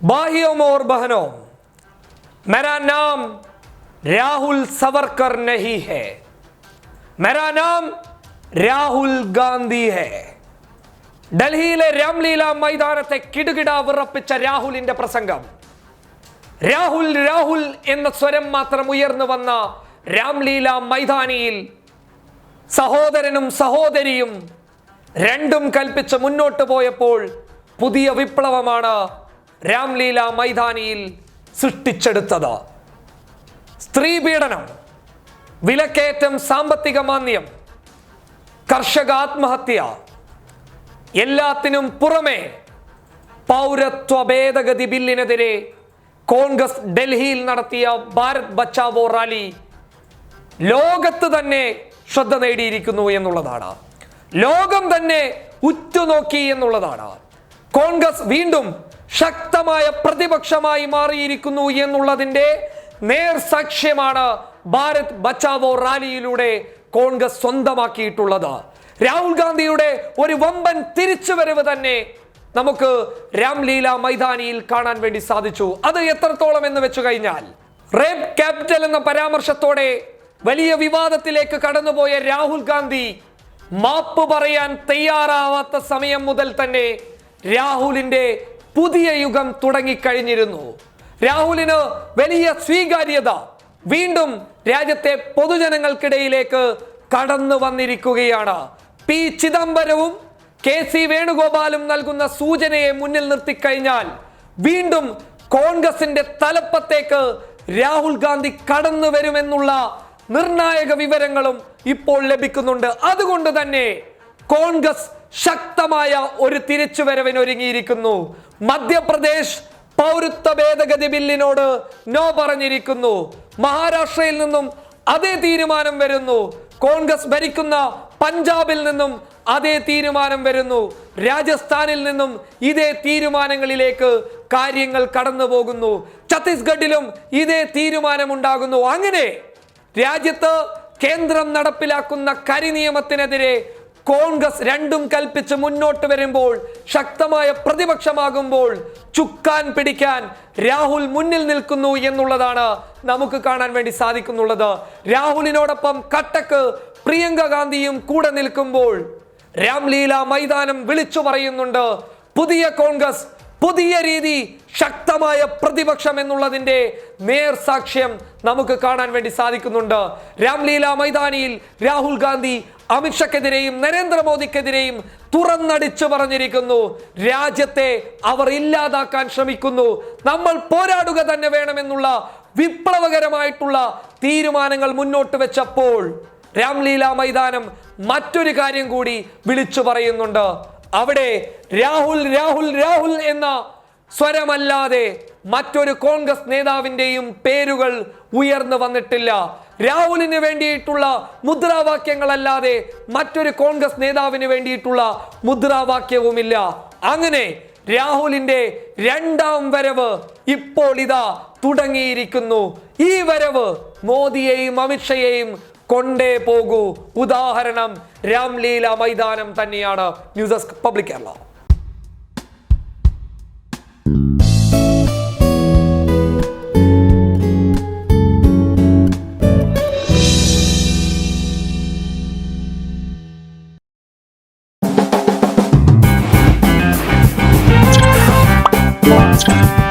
भाइयों और बहनों मेरा नाम राहुल सवरकर नहीं है मेरा नाम രാഹുൽ ഗാന്ധി ഹേ ഡൽഹിയിലെ രാംലീല മൈതാനത്തെ കിടുകിട വിറപ്പിച്ച രാഹുലിന്റെ പ്രസംഗം രാഹുൽ രാഹുൽ എന്ന സ്വരം മാത്രം ഉയർന്നു വന്ന രാംലീല മൈതാനിയിൽ സഹോദരനും സഹോദരിയും രണ്ടും കൽപ്പിച്ച് മുന്നോട്ട് പോയപ്പോൾ പുതിയ വിപ്ലവമാണ് രാംലീല മൈതാനിയിൽ സൃഷ്ടിച്ചെടുത്തത്. സ്ത്രീ പീഡനം വിലക്കയറ്റം സാമ്പത്തിക മാന്ദ്യം കർഷക ആത്മഹത്യ എല്ലാത്തിനും പുറമെ പൗരത്വ ഭേദഗതി ബില്ലിനെതിരെ കോൺഗ്രസ് ഡൽഹിയിൽ നടത്തിയ ഭാരത് ബച്ചാവോ റാലി ലോകത്ത് തന്നെ ശ്രദ്ധ നേടിയിരിക്കുന്നു എന്നുള്ളതാണ്. ലോകം തന്നെ ഉറ്റുനോക്കി എന്നുള്ളതാണ്. കോൺഗ്രസ് വീണ്ടും ശക്തമായ പ്രതിപക്ഷമായി മാറിയിരിക്കുന്നു എന്നുള്ളതിന്റെ നേർസാക്ഷ്യമാണ് ഭാരത് ബച്ചാവോ റാലിയിലൂടെ കോൺഗ്രസ് സ്വന്തമാക്കിയിട്ടുള്ളത്. രാഹുൽ ഗാന്ധിയുടെ ഒരു വമ്പൻ തിരിച്ചുവരവ് തന്നെ നമുക്ക് രാംലീല മൈതാനിയിൽ കാണാൻ വേണ്ടി സാധിച്ചു. അത് എത്രത്തോളം എന്ന് വെച്ചു കഴിഞ്ഞാൽ റേപ്പ് ക്യാപിറ്റൽ എന്ന പരാമർശത്തോടെ വലിയ വിവാദത്തിലേക്ക് കടന്നുപോയ രാഹുൽ ഗാന്ധി മാപ്പ് പറയാൻ തയ്യാറാവാത്ത സമയം മുതൽ തന്നെ രാഹുലിന്റെ പുതിയ യുഗം തുടങ്ങിക്കഴിഞ്ഞിരുന്നു. രാഹുലിന് വലിയ സ്വീകാര്യത വീണ്ടും രാജ്യത്തെ പൊതുജനങ്ങൾക്കിടയിലേക്ക് കടന്നു വന്നിരിക്കുകയാണ്. പി. ചിദംബരവും കെ. സി. വേണുഗോപാലും നൽകുന്ന സൂചനയെ മുന്നിൽ നിർത്തിക്കഴിഞ്ഞാൽ വീണ്ടും കോൺഗ്രസിന്റെ തലപ്പത്തേക്ക് രാഹുൽ ഗാന്ധി കടന്നു വരുമെന്നുള്ള നിർണായക വിവരങ്ങളും ഇപ്പോൾ ലഭിക്കുന്നുണ്ട്. അതുകൊണ്ട് തന്നെ കോൺഗ്രസ് ശക്തമായ ഒരു തിരിച്ചുവരവിന് ഒരുങ്ങിയിരിക്കുന്നു മധ്യപ്രദേശ് പൗരത്വ ഭേദഗതി ബില്ലിനോട് നോ പറഞ്ഞിരിക്കുന്നു. മഹാരാഷ്ട്രയിൽ നിന്നും അതേ തീരുമാനം വരുന്നു. കോൺഗ്രസ് ഭരിക്കുന്ന പഞ്ചാബിൽ നിന്നും അതേ തീരുമാനം വരുന്നു. രാജസ്ഥാനിൽ നിന്നും ഇതേ തീരുമാനങ്ങളിലേക്ക് കാര്യങ്ങൾ കടന്നു പോകുന്നു ഛത്തീസ്ഗഡിലും ഇതേ തീരുമാനമുണ്ടാകുന്നു. അങ്ങനെ രാജ്യത്ത് കേന്ദ്രം നടപ്പിലാക്കുന്ന കരിനിയമത്തിനെതിരെ കോൺഗ്രസ് രണ്ടും കൽപ്പിച്ച് മുന്നോട്ട് വരുമ്പോൾ ശക്തമായ പ്രതിപക്ഷമാകുമ്പോൾ ചുക്കാൻ പിടിക്കാൻ രാഹുൽ മുന്നിൽ നിൽക്കുന്നു എന്നുള്ളതാണ് നമുക്ക് കാണാൻ വേണ്ടി സാധിക്കുന്നുള്ളത്. രാഹുലിനോടൊപ്പം കട്ടക്ക് പ്രിയങ്ക ഗാന്ധിയും കൂടെ നിൽക്കുമ്പോൾ രാംലീല മൈതാനം വിളിച്ചു പറയുന്നുണ്ട്. പുതിയ കോൺഗ്രസ് പുതിയ രീതി ശക്തമായ പ്രതിപക്ഷം എന്നുള്ളതിന്റെ നേർസാക്ഷ്യം നമുക്ക് കാണാൻ വേണ്ടി സാധിക്കുന്നുണ്ട്. രാംലീല മൈതാനിയിൽ രാഹുൽ ഗാന്ധി അമിത്ഷക്കെതിരെയും നരേന്ദ്രമോദിക്കെതിരെയും തുറന്നടിച്ചു പറഞ്ഞിരിക്കുന്നു. രാജ്യത്തെ അവർ ഇല്ലാതാക്കാൻ ശ്രമിക്കുന്നു. നമ്മൾ പോരാടുക തന്നെ വേണമെന്നുള്ള വിപ്ലവകരമായിട്ടുള്ള തീരുമാനങ്ങൾ മുന്നോട്ട് വെച്ചപ്പോൾ രാംലീല മൈതാനം മറ്റൊരു കാര്യം കൂടി വിളിച്ചു പറയുന്നുണ്ട്. അവിടെ രാഹുൽ രാഹുൽ രാഹുൽ എന്ന സ്വരമല്ലാതെ മറ്റൊരു കോൺഗ്രസ് നേതാവിന്റെയും പേരുകൾ ഉയർന്നു വന്നിട്ടില്ല. രാഹുലിന് വേണ്ടിയിട്ടുള്ള മുദ്രാവാക്യങ്ങളല്ലാതെ മറ്റൊരു കോൺഗ്രസ് നേതാവിന് വേണ്ടിയിട്ടുള്ള മുദ്രാവാക്യവുമില്ല. അങ്ങനെ രാഹുലിന്റെ രണ്ടാം വരവ് ഇപ്പോൾ ഇതാ തുടങ്ങിയിരിക്കുന്നു. ഈ വരവ് മോദിയെയും അമിത്ഷയെയും കൊണ്ടേ പോകൂ. ഉദാഹരണം രാംലീല മൈതാനം തന്നെയാണ് news desk public Kerala. Thank